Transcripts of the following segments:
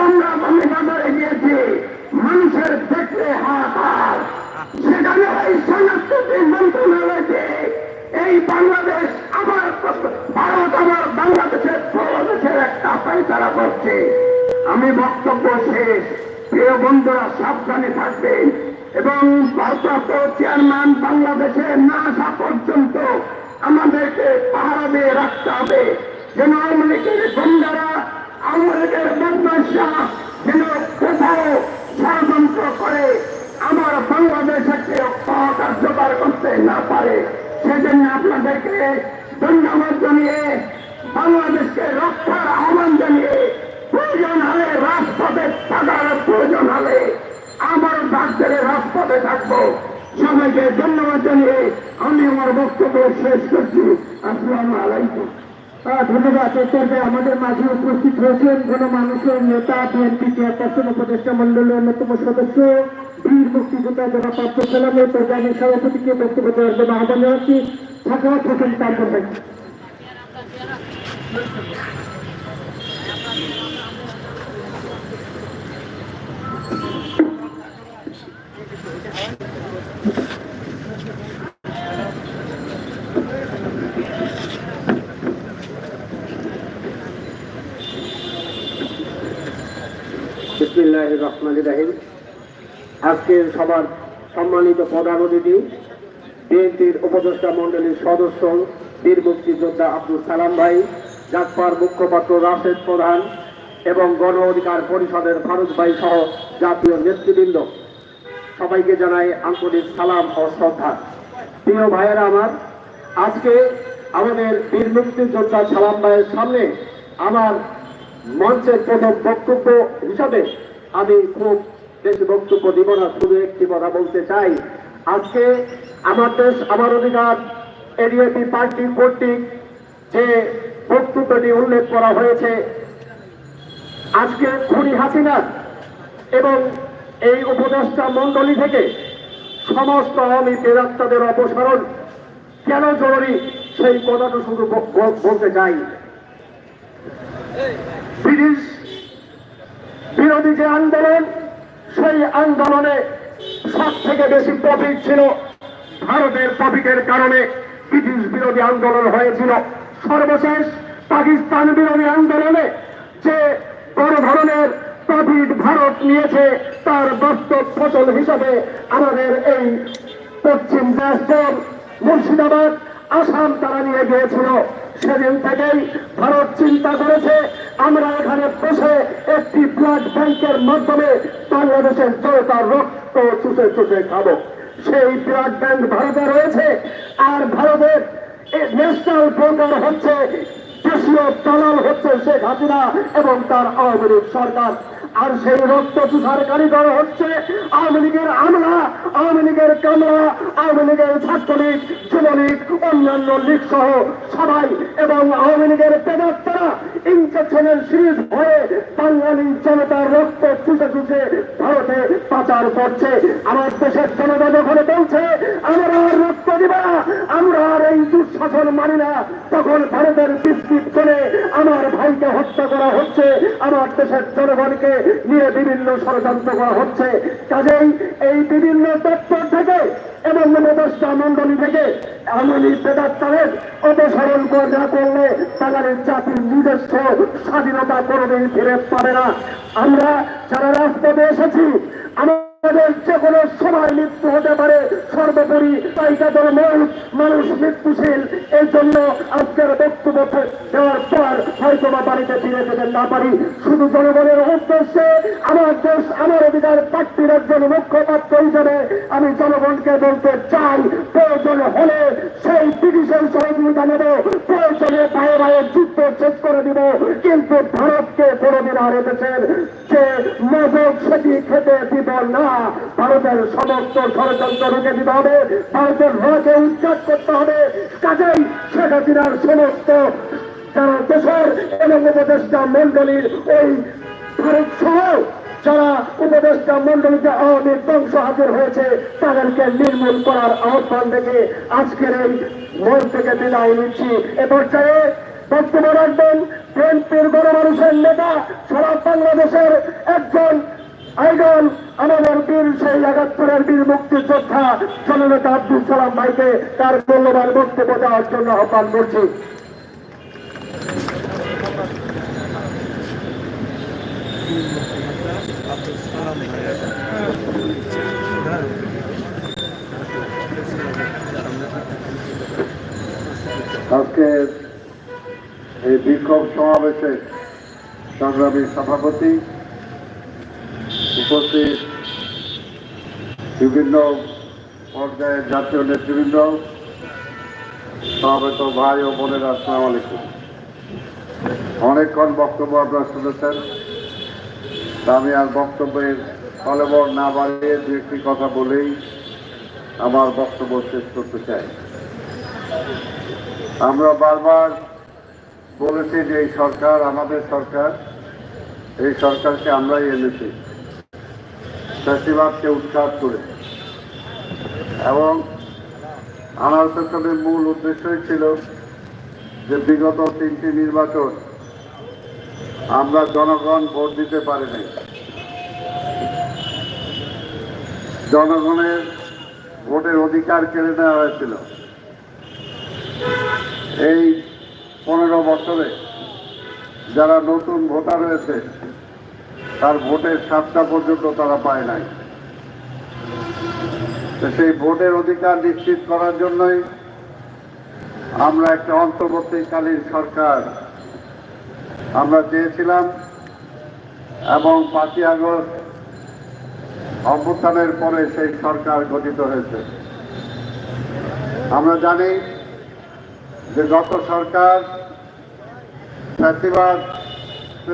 আমরা আমি বাজারে গিয়েছি মানুষের দেখলে হাহাকার। সেখানে এই সংস্কৃতি মন্ত্রণালয়কে এই বাংলাদেশ আমার ভারত আমার বাংলাদেশের বাংলাদেশের একটা পাইতারা করছে। আমি বক্তব্য শেষ। প্রিয় বন্ধুরা, সাবধানে থাকবেন। এবং ভারপ্রাপ্ত চেয়ারম্যান বাংলাদেশে না আসা পর্যন্ত আমাদেরকে পাহারা দিয়ে রাখতে হবে। যেন আওয়ামী লীগের লীগের বদমাসা যেন কোথাও ষড়যন্ত্র করে আমার বাংলাদেশকে অকার্যকর করতে না পারে, সেজন্য আপনাদেরকে ধন্যবাদ জানিয়ে বাংলাদেশকে রক্ষার আহ্বান জানিয়ে প্রয়োজন হলে রাজপথে থাকার প্রয়োজন হলে আমার ডাক্তারে রাজপথে থাকব। সবাইকে ধন্যবাদ জানিয়ে আমি আমার বক্তব্য শেষ করছি। আসসালামু আলাইকুম। ধন্যবাদ। আমাদের মাঝে উপস্থিত হয়েছেন নেতা, বিএনপি চেয়ারপারসন, উপদেষ্টা সদস্য, বীর মুক্তিযোদ্ধা জনাব আব্দুল হোসেন তারপর ভাই আজকের সবার সম্মানিত প্রধান অতিথি, বিএনপির উপদেষ্টা মন্ডলীর সদস্য, বীর মুক্তিযোদ্ধা আব্দুল সালাম ভাই জাকপার মুখ্যপাত্র রাশেদ প্রধান এবং গণ অধিকার পরিষদের ফারুক ভাই সহ জাতীয় নেতৃবৃন্দ। সবাইকে জানাই আন্তরিক সালাম ও শ্রদ্ধা। প্রিয় ভাইয়েরা আমার, আজকে আমাদের বীর মুক্তিযোদ্ধা সালাম ভাইয়ের সামনে আমার মঞ্চের প্রথম বক্তব্য হিসাবে আমি খুব বেশি বক্তব্য দিব না, শুধু একটি কথা বলতে চাই। আজকে আমার দেশ, আমার অধিকার এডিএপি পার্টি কর্তৃক যে বক্তব্যটি উল্লেখ করা হয়েছে, আজকে খুনি হাসিনা এবং এই উপদেষ্টা মন্ডলী থেকে সমস্ত আওয়ামী প্রেরাত্মাদের অপসারণ কেন জরুরি সেই কথাটা শুধু বলতে চাই। ব্রিটিশ বিরোধী যে আন্দোলন, সেই আন্দোলনে সব থেকে বেশি প্রফিট ছিল ভারতের প্রফিটের কারণে ব্রিটিশ বিরোধী আন্দোলন হয়েছিল। সর্বশেষ পাকিস্তান বিরোধী আন্দোলনে যে বড় ধরনের প্রফিট ভারত নিয়েছে, তার বাস্তব ফসল হিসাবে আমাদের এই পশ্চিম দেশজন মুর্শিদাবাদ আসাম তারা নিয়ে গিয়েছিল। সেদিন থেকেই ভারত চিন্তা করেছে, আমরা এখানে বসে একটি ব্লাড ব্যাংকের মাধ্যমে বাংলাদেশের জনতার রক্ত চুষে চুষে খাব। সেই ব্লাড ব্যাংক ভারতে রয়েছে, আর ভারতের ন্যাশনাল ব্রোকার হচ্ছে, দেশীয় দালাল হচ্ছে শেখ হাসিনা এবং তার আওয়ামী সরকার। আর সেই রক্ত তুষার কারিগর হচ্ছে আওয়ামী লীগের আমলা, আওয়ামী লীগের কামলা, আওয়ামী লীগের ছাত্রলীগ, যুবলীগ, অন্যান্য লীগ সহ সবাই এবং আওয়ামী লীগের পেদাত্তারা ইনফেকশনের সিরিজ হয়ে বাঙালি জনতার রক্ত চুষে চুষে ভারতে পাচার করছে। আমার দেশের জনতা যখন বলছে, আমরা আর রক্ত দিব না, আমরা আর এই দুঃশাসন মানি না। তখন ভারতের বিস্কিট করে আমার ভাইকে হত্যা করা হচ্ছে। আমার দেশের জনগণকে নিয়ে বিভিন্ন ষড়যন্ত্র করা হচ্ছে। কাজেই এই বিভিন্ন তৎপর থেকে এবং উপদেষ্টা মন্ডলী থেকে এমনই বেদাত্তারের অপসারণ করে না করলে বাঙালির জাতির নিজস্ব স্বাধীনতা কোনোদিন ফিরে পাবে না। আমরা যারা রাজপথে এসেছি আমাদের যে কোনো সময় মৃত্যু হতে পারে, সর্বোপরি পাইকাদের মৌত মানুষ মৃত্যুশীল, এই জন্য আজকের বক্তব্য দেওয়ার পর হয়তো বা বাড়িতে ফিরে যেতে না পারি। শুধু জনগণের উদ্দেশ্যে আমার দেশ, আমার অধিকার প্রার্থীর একজন মুখ্যপাত্র হিসেবে আমি জনগণকে বলতে চাই, প্রয়োজন হলে সেই ব্রিটিশের সহযোগিতা নেব, প্রয়োজনে ভাইয়ে ভাইয়ের যুদ্ধ শেষ করে দিব। কিন্তু ভারতকে এদেশের যে সুযোগ সেটি খেতে দিব না। ভারতের সমস্ত ষড়যন্ত্র রুখে দিতে হবে, ভারতের ভয়কে উচ্চাট করতে হবে। কাজেই শেখ হাসিনার সমস্ত যারা দেশের এবং উপদেষ্টা মন্ডলীর ওই ভারত সহ যারা উপদেষ্টা মন্ডলীতে আওয়ামী ধ্বংস হাজির হয়েছে, তাদেরকে নির্মূল করার আহ্বান থেকে আজকের এই মঞ্চ থেকে বিদায় নিচ্ছি। এ পর্যায়ে বক্তব্য রাখবেন বিএনপির গণমানুষের নেতা সারা বাংলাদেশের একজন আইডল, আমাদের বীর সেই একাত্তরের বীর মুক্তিযোদ্ধা জননেতা আব্দুল সালাম ভাইকে তার মূল্যবান বক্তব্য দেওয়ার জন্য আহ্বান করছি। আজকে এই বিক্ষোভ সমাবেশে সংগ্রামী সভাপতি উপস্থিত বিভিন্ন পর্যায়ের জাতীয় নেতৃবৃন্দ, সমাবেত ভাই ও বোনেরা, আসসালাম আলাইকুম। অনেকক্ষণ বক্তব্য আপনারা শুনেছেন আমি আর বক্তব্যের ফলবর না বাড়িয়ে দু একটি কথা বলেই আমার বক্তব্য শেষ করতে চাই। আমরা বারবার বলেছি যে এই সরকার, আমাদের সরকার, এই সরকারকে আমরাই এনেছি। চাষিবাদকে উৎখাত করে। এবং আমার সরকারের মূল উদ্দেশ্যই ছিল যে বিগত তিনটি নির্বাচন আমরা জনগণ ভোট দিতে পারিনি জনগণের ভোটের অধিকার কেড়ে নেওয়া হয়েছিল। এই পনেরো বছরে যারা নতুন ভোটার হয়েছে, তার ভোটের সাতটা পর্যন্ত তারা পায় নাই। সেই ভোটের অধিকার নিশ্চিত করার জন্যই আমরা একটা অন্তর্বর্তীকালীন সরকার আমরা চেয়েছিলাম এবং পাঁচই আগস্ট অভ্যুত্থানের পরে সেই সরকার গঠিত হয়েছে। আমরা জানি যে গত সরকার ফ্যাসিবাদ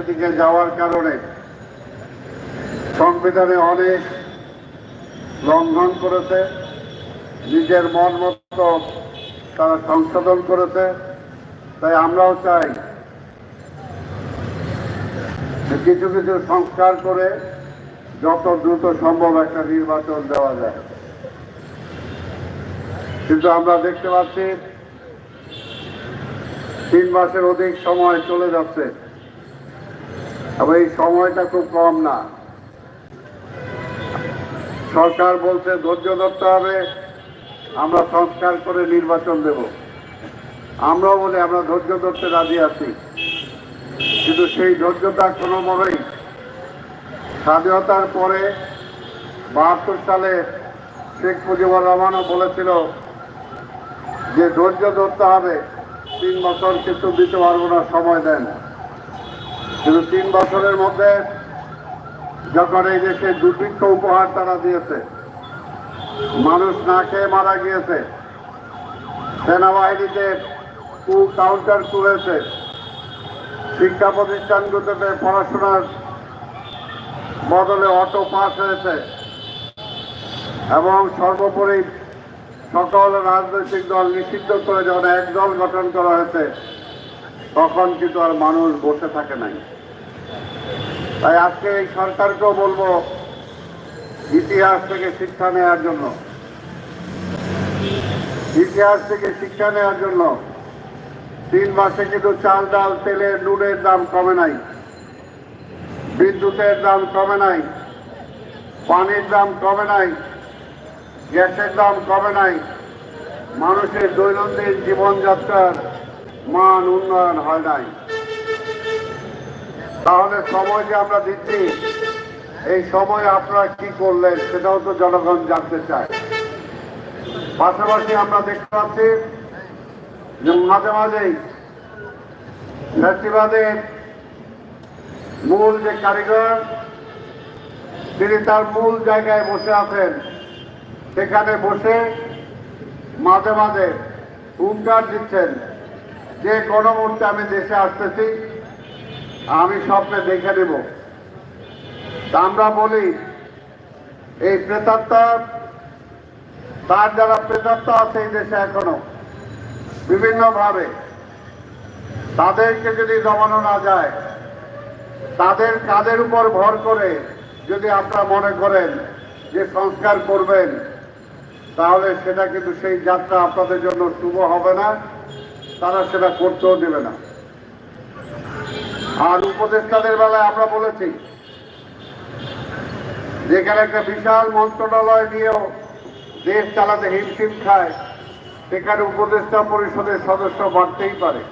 দিকে যাওয়ার কারণে সংবিধানে অনেক লঙ্ঘন করেছে, নিজের মন মতো তারা সংশোধন করেছে, তাই আমরাও চাই কিছু কিছু সংস্কার করে যত দ্রুত সম্ভব একটা নির্বাচন দেওয়া যায়। কিন্তু আমরা দেখতে পাচ্ছি তিন মাসের অধিক সময় চলে যাচ্ছে। এবং এই সময়টা খুব কম না। সরকার বলছে ধৈর্য ধরতে হবে, আমরা সংস্কার করে নির্বাচন দেব। আমরাও বলি, আমরা ধৈর্য ধরতে রাজি আছি। কিন্তু সেই ধৈর্যটা কোনোভাবেই স্বাধীনতার পরে বাহাত্তর সালে শেখ মুজিবুর রহমানও বলেছিল যে ধৈর্য ধরতে হবে। তিন বছর কিন্তু দিতে পারব না, সময় দেন কিন্তু তিন বছরের মধ্যে যখন এই দেশে দুর্ভিক্ষ উপহার তারা দিয়েছে, মানুষ না খেয়ে মারা গিয়েছে, সেনাবাহিনীতে কু কাউন্টার করেছে শিক্ষা প্রতিষ্ঠানগুলোতে পড়াশোনার বদলে অটো পাস হয়েছে, এবং সর্বোপরি সকল রাজনৈতিক দল নিষিদ্ধ করে যখন এক দল গঠন করা হয়েছে, তখন কিন্তু আর মানুষ বসে থাকে নাই। তাই আজকে এই সরকারকেও বলব, ইতিহাস থেকে শিক্ষা নেওয়ার জন্য। ইতিহাস থেকে শিক্ষা নেওয়ার জন্য তিন মাসে কিন্তু চাল, ডাল, তেলের নুনের দাম কমে নাই, বিদ্যুতের দাম কমে নাই, পানির দাম কমে নাই গ্যাসের দাম কমে নাই। মানুষের দৈনন্দিন জীবনযাত্রার মান উন্নয়ন হয় নাই। তাহলে সময় যে আমরা দিচ্ছি, এই সময় আপনারা কি করলেন সেটাও তো জনগণ জানতে চায়। পাশাপাশি আমরা দেখতে পাচ্ছি যে মাঝে মাঝেই ফ্যাসিবাদের মূল যে কারিগর, তিনি তার মূল জায়গায় বসে আছেন। সেখানে বসে মাঝে মাঝে হুঙ্কার দিচ্ছেন, যে কোনো মুহূর্তে আমি দেশে আসতেছি, আমি স্বপ্নে দেখে নেব। আমরা বলি, এই প্রেতাত্মা, তার যারা প্রেতাত্মা আছে এই দেশে এখনও, বিভিন্নভাবে, তাদেরকে যদি দমানো না যায়, তাদের কাদের উপর ভর করে যদি আপনারা মনে করেন যে সংস্কার করবেন তাহলে সেটা কিন্তু সেই যাত্রা আপনাদের জন্য শুভ হবে না, তারা সেটা করতেও দেবে না। আর উপদেষ্টাদের বেলায় আমরা বলেছি, যেখানে একটা বিশাল মন্ত্রণালয় নিয়েও দেশ চালাতে হিমশিম খায়, সেখানে উপদেষ্টা পরিষদের সদস্য বাড়তেই পারে।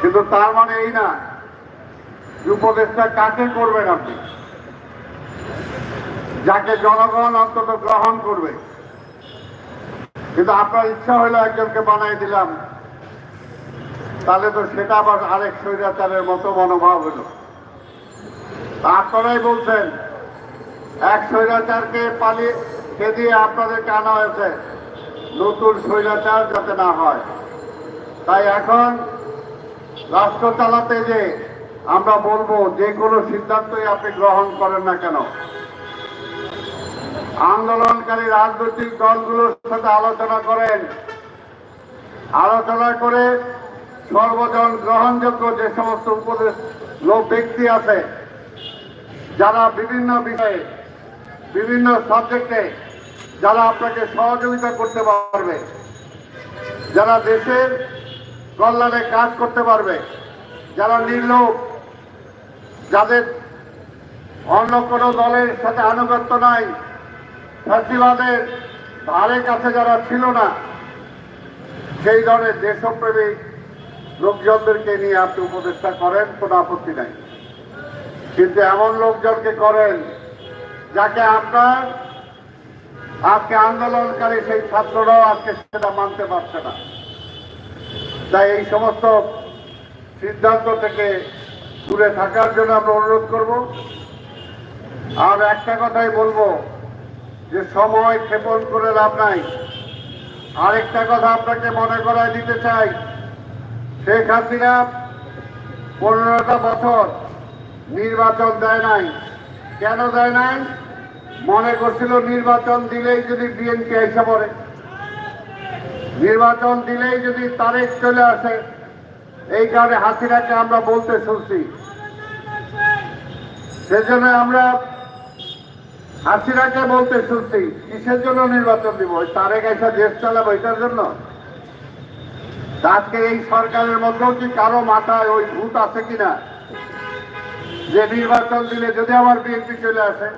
কিন্তু তার মানে এই না উপদেষ্টা কাকে করবেন আপনি? যাকে জনগণ অন্তত গ্রহণ করবে। কিন্তু আপনার ইচ্ছা হলো একজনকে বানাই দিলাম, তাহলে তো সেটা আবার আরেক স্বৈরাচারের মতো মনোভাব হলো আপনারাই বলছেন, এক স্বৈরাচারকে পালিয়ে দিয়ে আপনাদেরকে আনা হয়েছে, নতুন স্বৈরাচার যাতে না হয়। তাই এখন রাষ্ট্র চালাতে যে আমরা বলব, যে কোনো সিদ্ধান্তই আপনি গ্রহণ করেন না কেন। আন্দোলনকারী রাজনৈতিক দলগুলোর সাথে আলোচনা করেন। আলোচনা করে সর্বজন গ্রহণযোগ্য যে সমস্ত উপদেশ লোক ব্যক্তি আছে, যারা বিভিন্ন বিষয়ে, বিভিন্ন সাবজেক্টে যারা আপনাকে সহযোগিতা করতে পারবে, যারা দেশের কল্যাণে কাজ করতে পারবে, যারা নির্লোক যাদের অন্য কোনো দলের সাথে আনুগত্য নাই ফ্যাসিবাদের ধারে কাছে যারা ছিল না, সেই ধরনের দেশপ্রেমিক লোকজনদেরকে নিয়ে আপনি উপদেষ্টা করেন, কোনো আপত্তি নাই। কিন্তু এমন লোকজনকে করেন যাকে আপনার আজকে আন্দোলনকারী সেই ছাত্ররাও আজকে সেটা মানতে পারছে না। তাই এই সমস্ত সিদ্ধান্ত থেকে দূরে থাকার জন্য আমরা অনুরোধ করব। আর একটা কথাই বলব যে সময় ক্ষেপণ করে লাভ নাই। আরেকটা কথা আপনাকে মনে করায় দিতে চাই। শেখ হাসিনা পনেরোটা বছর নির্বাচন দেয় নাই। কেন দেয় নাই? মনে করছিল নির্বাচন দিলেই যদি বিএনপি এসে পড়ে। নির্বাচন দিলেই যদি তারেক চলে আসে, এই কারণে হাসিনাকে আমরা বলতে শুনছি। সেজন্য আমরা হাসিনাকে বলতে শুনছি, কিসের জন্য নির্বাচন দিব? ওই তারেক এসে দেশ চালাবো এটার জন্য? আজকে এই সরকারের মধ্যেও কি কারও মাথায় ওই ভূত আছে কিনা? যে নির্বাচন দিলে যদি আমার বিএনপি চলে আসে।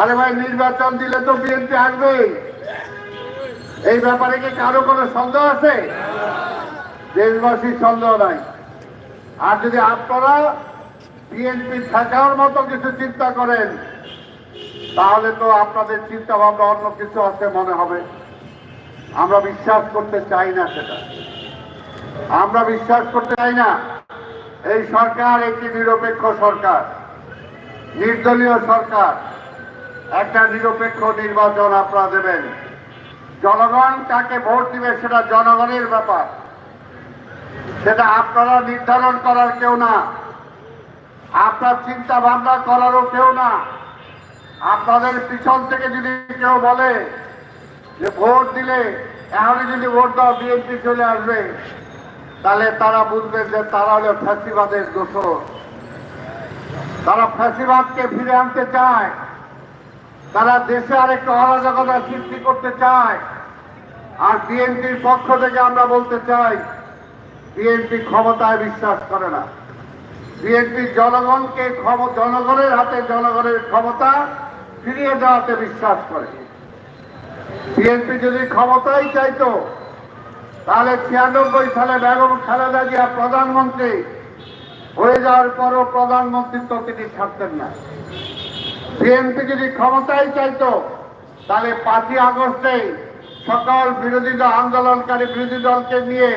আরে ভাই, নির্বাচন দিলে তো বিএনপি আসবেই এই ব্যাপারে কি কারও কোনো সন্দেহ আছে? দেশবাসীর সন্দেহ নাই। আর যদি আপনারা বিএনপি থাকার মতো কিছু চিন্তা করেন তাহলে তো আপনাদের চিন্তা ভাবনা অন্য কিছু আছে মনে হবে। আমরা বিশ্বাস করতে চাই না সেটা। আমরা বিশ্বাস করতে চাই না, এই সরকার একটি নিরপেক্ষ সরকার, নির্দলীয় সরকার। একটা নিরপেক্ষ নির্বাচন আপনারা দেবেন। জনগণ কাকে ভোট দিবে সেটা জনগণের ব্যাপার। সেটা আপনারা নির্ধারণ করার কেউ না। আপনার চিন্তা ভাবনা করারও কেউ না। আপনাদের পিছন থেকে যদি কেউ বলে যে ভোট দিলে, এখনই যদি ভোট দাও, বিএনপি চলে আসবে, তাহলে তারা বুঝবে যে তারা হলো ফ্যাসিবাদের দোষর। তারা ফ্যাসিবাদকে ফিরে আনতে চায়। তারা দেশে আরেকটা অরাজকতা সৃষ্টি করতে চায়। আর বিএনপির পক্ষ থেকে আমরা বলতে চাই, বিএনপি ক্ষমতায় বিশ্বাস করে না। বিএনপি জনগণকে জনগণের হাতে জনগণের ক্ষমতা ফিরিয়ে দেওয়াতে বিশ্বাস করে। বিএনপি যদি ক্ষমতাই চাইতো, তাহলে ছিয়ানব্বই সালে বেগম খালেদা জিয়া প্রধানমন্ত্রী হয়ে যাওয়ার পরও প্রধানমন্ত্রিত্ব তিনি ছাড়তেন না। বিএনপি যদি ক্ষমতাই চাইতো, তাহলে পাঁচই আগস্টে সকল বিরোধী দল, আন্দোলনকারী বিরোধী দলকে নিয়ে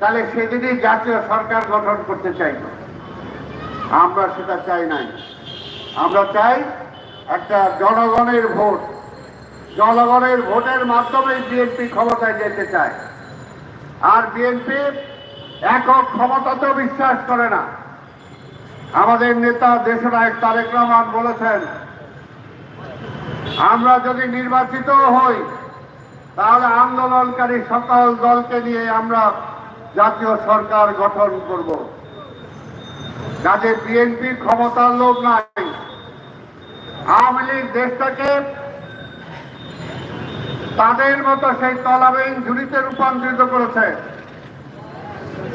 তাহলে সেদিনই জাতীয় সরকার গঠন করতে চাইতো। আমরা সেটা চাই নাই। আমরা চাই একটা জনগণের ভোট। জনগণের ভোটের মাধ্যমে বিএনপি ক্ষমতায় যেতে চায়। আর বিএনপি একক ক্ষমতাতেও বিশ্বাস করে না। আমাদের নেতা দেশনায়ক তারেক রহমান বলেছেন, আমরা যদি নির্বাচিত হই, তাহলে আন্দোলনকারী সকল দলকে নিয়ে আমরা জাতীয় সরকার গঠন করব। কাজে বিএনপির ক্ষমতার লোক নাই। আওয়ামী লীগ দেশটাকে তাদের মতো সেই তলাবিহীন ঝুড়িতে রূপান্তরিত করেছে।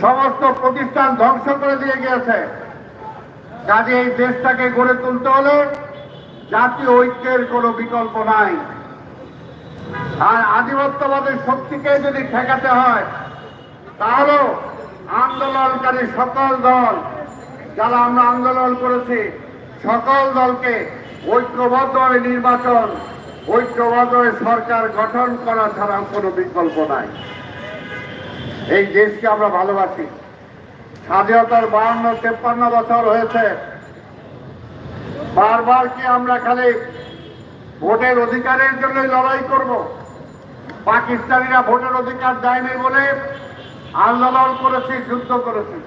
সমস্ত প্রতিষ্ঠান ধ্বংস করে দিয়ে গিয়েছে। কাজে এই দেশটাকে গড়ে তুলতে হলে জাতীয় ঐক্যের কোনো বিকল্প নাই। আর আধিপত্যবাদের শক্তিকে যদি ঠেকাতে হয় তাহলে আন্দোলনকারী সকল দল, যারা আমরা আন্দোলন করেছি, সকল দলকে ঐক্যবদ্ধভাবে নির্বাচন, ঐক্যবদ্ধভাবে সরকার গঠন করা ছাড়া কোনো বিকল্প নাই। এই দেশকে আমরা ভালোবাসি। স্বাধীনতার বাহান্ন, তেপ্পান্ন বছর হয়েছে। বারবার কি আমরা খালি ভোটের অধিকারের জন্য লড়াই করব? পাকিস্তানিরা ভোটের অধিকার দেয়নি বলে আন্দোলন করেছি, যুদ্ধ করেছি।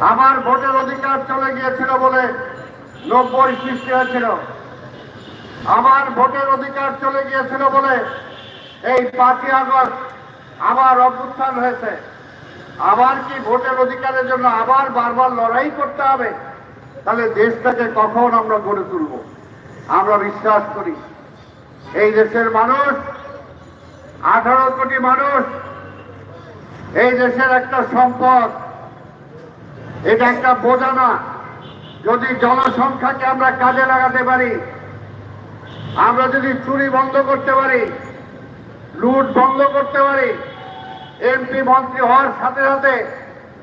আমার ভোটের অধিকার চলে গিয়েছিল বলে নব্বই সৃষ্টি হয়েছিল আমার ভোটের অধিকার চলে গিয়েছিল বলে এই পাঁচই আগস্ট আবার অভ্যুত্থান হয়েছে। আবার কি ভোটের অধিকারের জন্য আবার বারবার লড়াই করতে হবে? তাহলে দেশটাকে কখন আমরা গড়ে তুলব? আমরা বিশ্বাস করি, এই দেশের মানুষ, আঠারো কোটি মানুষ, এই দেশের একটা সম্পদ, এটা একটা বোঝা না যদি জনসংখ্যাকে আমরা কাজে লাগাতে পারি, আমরা যদি চুরি বন্ধ করতে পারি, লুট বন্ধ করতে পারি, এমপি মন্ত্রী হওয়ার সাথে সাথে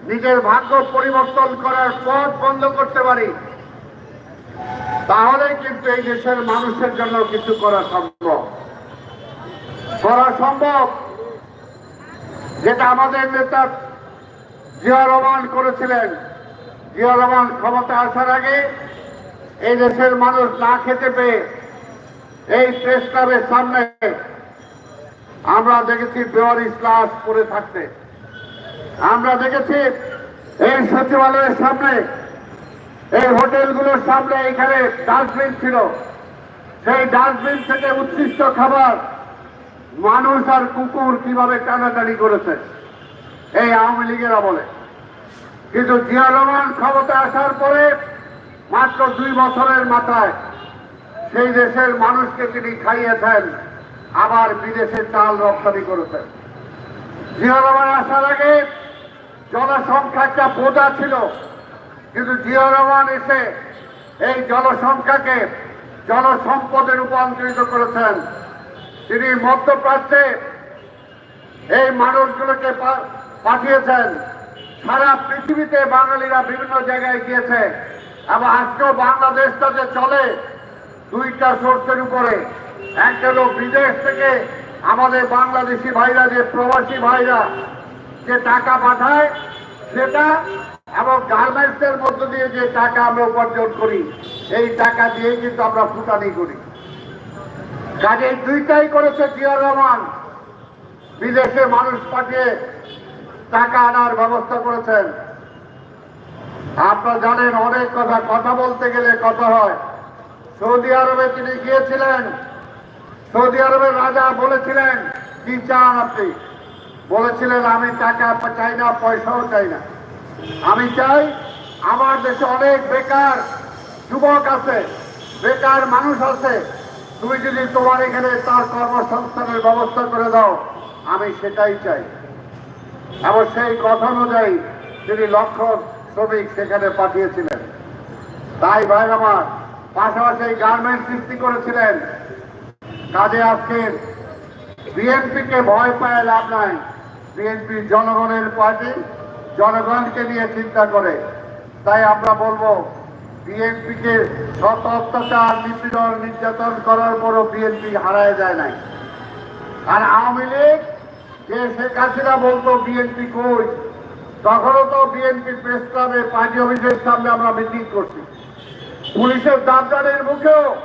নিজের ভাগ্য পরিবর্তন করার পথ বন্ধ করতে পারি তাহলে কিন্তু এই দেশের মানুষের জন্য কিছু করা সম্ভব। করা সম্ভব যেটা আমাদের নেতা জিয়া রহমান করেছিলেন। জিয়া ক্ষমতা আসার আগে এই দেশের মানুষ না খেতে পেয়ে এই প্রেস ক্লাবের সামনে আমরা দেখেছি বেওয়ারি ক্লাস করে থাকতে। আমরা দেখেছি এই সচিবালয়ের সামনে, এই হোটেলগুলোর সামনে এখানে ডাস্টবিন ছিল। সেই ডাস্টবিন থেকে উচ্ছিষ্ট খাবার মানুষ আর কুকুর কীভাবে টানাটানি করেছে, এই আওয়ামী লীগের আমলে। কিন্তু জিয়া রহমান ক্ষমতা আসার পরে মাত্র দুই বছরের মাথায় সেই দেশের মানুষকে তিনি খাইয়েছেন, আবার বিদেশে চাল রপ্তানি করেছেন। জিয়া রহমান আসার আগে জনসংখ্যা একটা বোঝা ছিল, কিন্তু জিয়া রহমান এসে এই জনসংখ্যাকে জনসম্পদে রূপান্তরিত করেছেন। তিনি মধ্যপ্রাচ্যে এই মানুষগুলোকে পাঠিয়েছেন। সারা পৃথিবীতে বাঙালিরা বিভিন্ন জায়গায় গিয়েছে এবং আজকেও বাংলাদেশটা যে চলে, দুইটা সোর্সের উপরে। একটা হলো বিদেশ থেকে আমাদের বাংলাদেশি ভাইরা, যে প্রবাসী ভাইরা যে টাকা পাঠায়, সেটা এবং গার্মেন্টসের মধ্য দিয়ে যে টাকা আমরা উপার্জন করি, এই টাকা দিয়েই কিন্তু আমরা ফুটানি করি। কাজে দুইটাই করেছে জিয়া রহমান। বিদেশে মানুষ পাঠিয়ে টাকা আনার ব্যবস্থা করেছেন। আপনারা জানেন, অনেক কথা কথা বলতে গেলে কথা হয়। সৌদি আরবে তিনি গিয়েছিলেন। সৌদি আরবের রাজা বলেছিলেন, কি চান আপনি? বলেছিলেন, আমি টাকা চাই না, পয়সাও চাই না। আমি চাই আমার দেশে অনেক বেকার যুবক আছে, বেকার মানুষ আছে। তুমি যদি তোমার এখানে তার কর্মসংস্থানের ব্যবস্থা করে দাও, আমি সেটাই চাই। এবং সেই কথা অনুযায়ী তিনি লক্ষ শ্রমিক সেখানে পাঠিয়েছিলেন। তাই ভাই আমার, পাশাপাশি গার্মেন্ট সৃষ্টি করেছিলেন। কাজে আজকে বিএনপিকে ভয় পায় লাভ নাই। বিএনপি জনগণের পার্টি, জনগণকে নিয়ে চিন্তা করে। তাই আমরা বলব, বিএনপিকে শত অত্যাচার, নিপীড়ন, নির্যাতন করার পরও বিএনপি হারায় যায় নাই। আর আওয়ামী লীগ যে শেখ হাসিনা বলতো, বিএনপি কই? তখনও তো বিএনপি প্রেস ক্লাবে পার্টি অফিসের সামনে আমরা মিটিং করছি। পুলিশের দাবদানের মুখেও।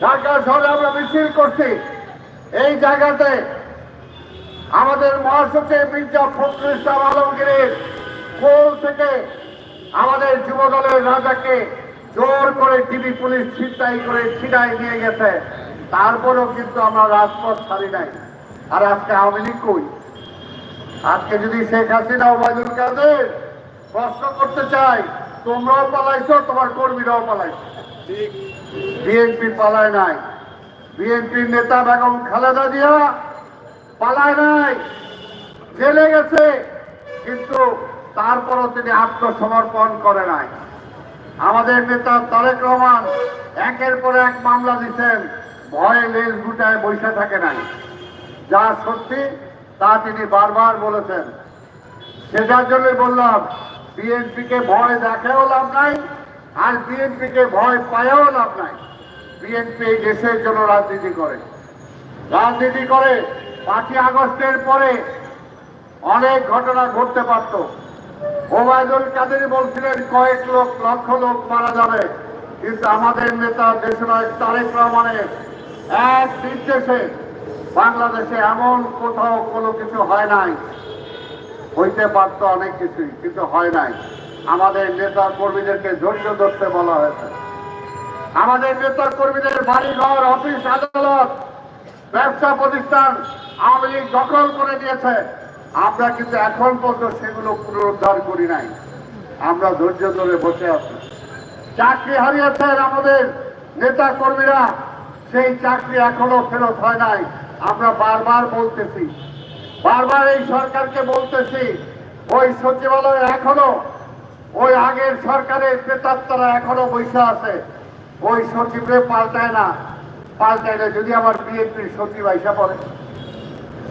ঢাকা শহরে আমরা মিছিল করছি। এই জায়গাতে আমাদের মহাসচিব মির্জা ফখরুল ইসলাম আলমগীরের কোল থেকে আমাদের যুবদলের রাজাকে জোর করে টিভি পুলিশ ছিনতাই করে ছিনাই নিয়ে গেছে। তারপরেও কিন্তু আমরা রাজপথ ছাড়ি নাই। আর আজকে আওয়ামী লীগ কই? আজকে যদি শেখ হাসিনা ওবায়দুল কাদের প্রশ্ন করতে চাই তোমরাও পালাইছো তোমার কর্মীরাও পালাইছো। বিএনপি পালায় নাই। বিএনপির নেতা বেগম খালেদা জিয়া পালায় নাই। জেলে গেছে কিন্তু তারপরও তিনি আত্মসমর্পণ করে নাই। আমাদের নেতা তারেক রহমান একের পর এক মামলা দিচ্ছেন ভয়ে লেজ গুটায় বসে থাকে নাই। যা সত্যি, তা তিনি বারবার বলেছেন। সেটার জন্য বললাম, বিএনপিকে ভয় দেখাও লাভ নাই, আর বিএনপিকে ভয় পায়ও লাভ নাই। বিএনপি দেশের জন্য রাজনীতি করে। রাজনীতি করে পাঁচই আগস্টের পরে অনেক ঘটনা ঘটতে পারত। ওবায়দুল কাদের বলছিলেন, কয়েক লোক, লক্ষ লোক মারা যাবে। কিন্তু আমাদের নেতা দেশনায়ক তারেক রহমানের এক নির্দেশে বাংলাদেশে এমন কোথাও কোনো কিছু হয় নাই। হইতে পারত অনেক কিছুই, কিন্তু হয় নাই। আমাদের নেতা কর্মীদেরকে ধৈর্য ধরতে বলা হয়েছে। আমাদের নেতা কর্মীদের বাড়িঘর অফিস, আদালত, ব্যবসা প্রতিষ্ঠান আওয়ামী লীগ দখল করে দিয়েছে। আমরা কিন্তু এখন পর্যন্ত সেগুলো পুনরুদ্ধার করি নাই। আমরা ধৈর্য ধরে বসে আছি। চাকরি হারিয়েছেন আমাদের নেতা কর্মীরা সেই চাকরি এখনও ফেরত হয় নাই। আমরা বারবার বলতেছি, বারবার এই সরকারকে বলতেছি, ওই সচিবালয় এখনও, ওই আগের সরকারের প্রেতাত্মারা এখনও বৈশা আছে, ওই সচিবরে পাল্টায় না পাল্টায় না, যদি আমার বিএনপির সচিব আইসা পড়ে।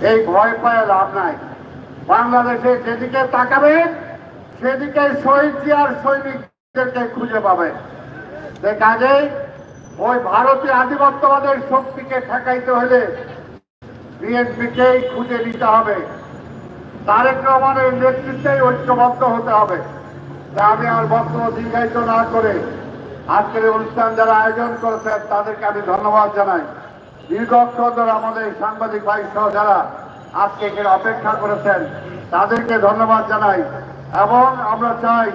এই ভয় পায় লাভ নাই। বাংলাদেশে যেদিকে তাকাবেন সেদিকে শহীদ জিয়ার সৈনিকদেরকে খুঁজে পাবেন সে কাজেই ওই ভারতীয় আধিপত্যবাদের শক্তিকে ঠেকাইতে হলে বিএনপিকেই খুঁজে নিতে হবে। তারেক রহমানের নেতৃত্বেই ঐক্যবদ্ধ হতে হবে। আমি আর বক্তব্য দীর্ঘায়িত না করে আজকের অনুষ্ঠান যারা আয়োজন করেছেন তাদেরকে আমি ধন্যবাদ জানাই। দীর্ঘক্ষণ আমাদের সাংবাদিক ভাই সহ যারা আজকে এখানে অপেক্ষা করেছেন, তাদেরকে ধন্যবাদ জানাই। এবং আমরা চাই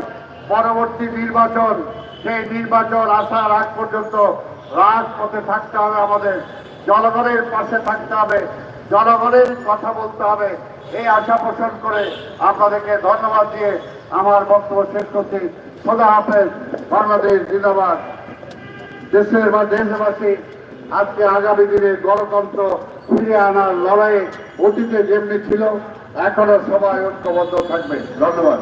পরবর্তী নির্বাচন, সেই নির্বাচন আসার আগ পর্যন্ত রাজপথে থাকতে হবে আমাদের, জনগণের পাশে থাকতে হবে। জনগণের কথা বলতে হবে। এই আশা পোষণ করে আপনাদেরকে ধন্যবাদ দিয়ে আমার বক্তব্য শেষ করছি। খোদা হাফেজ, বাংলাদেশ জিন্দাবাদ। দেশের বা দেশবাসী, আজকে আগামী দিনে গণতন্ত্র ফিরিয়ে আনার লড়াইয়ে অতীতে যেমনি ছিল, এখনও সবাই ঐক্যবদ্ধ থাকবে। ধন্যবাদ।